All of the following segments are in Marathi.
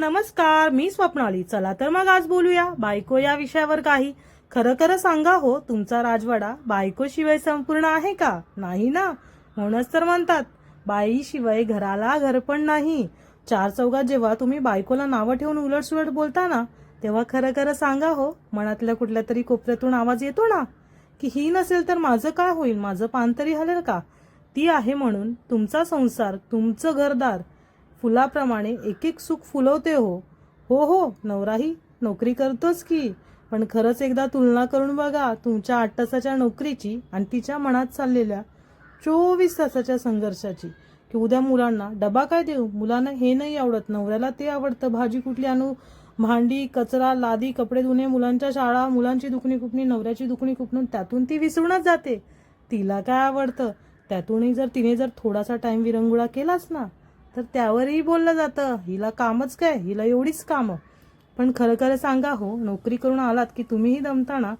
नमस्कार मी स्वप्नाली चला तर मग आज बोलूया. बायको या विषयावर काही. खरं खरं सांगा हो तुमचा राजवाडा बायकोशिवाय संपूर्ण आहे का? नाही ना? म्हणूनच तर म्हणतात बाईशिवाय घराला घर पण नाही. चार चौघात जेव्हा तुम्ही बायकोला नावं ठेवून उलटसुलट बोलता ना तेव्हा खरं खरं सांगा हो मनातल्या कुठल्या तरी कोपऱ्यातून आवाज येतो ना की ही नसेल तर माझं काय होईल? माझं पान तरी हलेल का? ती आहे म्हणून तुमचा संसार तुमचं घरदार फुलाप्रमाणे एक एक सुख फुलवते हो. हो हो नवराही नोकरी करतोच की. पण खरंच एकदा तुलना करून बघा तुमच्या आठ तासाच्या नोकरीची आणि तिच्या मनात चाललेल्या चोवीस तासाच्या संघर्षाची. की उद्या मुलांना डबा काय देऊ? मुलांना हे नाही आवडत. नवऱ्याला ते आवडतं. भाजी कुठली आणू? भांडी कचरा लादी कपडे धुणे मुलांच्या शाळा मुलांची दुखणी कुपणी नवऱ्याची दुखणी कुपणून त्यातून ती विसरूनच जाते. तिला काय आवडतं? त्यातूनही जर तिने जर थोडासा टाईम विरंगुळा केलाच ना तर त्यावरही बोललं जातं. हिला कामच काय? हिला एवढीच कामं. पण खरं खरं सांगा हो नोकरी करून आलात की तुम्हीही दमताना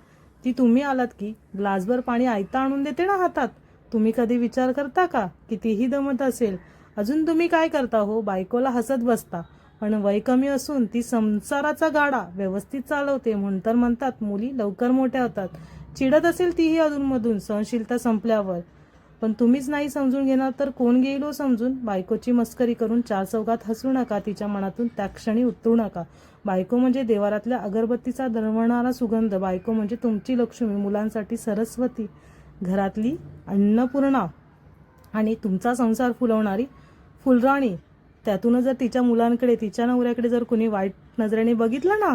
ती तुम्ही आलात की ग्लासभर पाणी आयता आणून देते ना हातात? तुम्ही कधी विचार करता का? कितीही दमत असेल. अजून तुम्ही काय करता हो? बायकोला हसत बसता. पण वय कमी असून ती संसाराचा गाडा व्यवस्थित चालवते म्हणून तर म्हणतात मुली लवकर मोठ्या होतात. चिडत असेल तीही अधूनमधून. सहनशीलता संपल्यावर. पण तुम्हीच नाही समजून घेणार तर कोण घेईल हो समजून? बायकोची मस्करी करून चार चौकात हसू नका तिच्या मनातून त्या क्षणी उतरू नका. बायको म्हणजे देवारातल्या अगरबत्तीचा दरवणारा सुगंध. बायको म्हणजे तुमची लक्ष्मी मुलांसाठी सरस्वती. घरातली अन्नपूर्णा आणि तुमचा संसार फुलवणारी फुलराणी. त्यातूनच जर तिच्या मुलांकडे तिच्या नवऱ्याकडे जर कुणी वाईट नजरेने बघितलं ना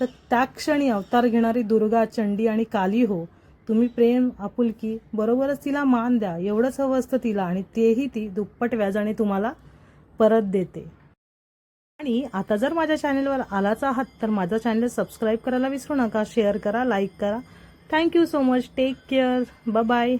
तर त्या क्षणी अवतार घेणारी दुर्गा चंडी आणि काली हो. तुम्ही प्रेम आपुलकी बरोबरच तिला मान द्या एवढंच हवं असतं तिला आणि तेही ती दुप्पट व्याजाने तुम्हाला परत देते. आणि आता जर माझ्या चॅनेलवर आलाच आहात तर माझं चॅनल सबस्क्राईब करायला विसरू नका शेअर करा लाईक करा. Thank you so much take care bye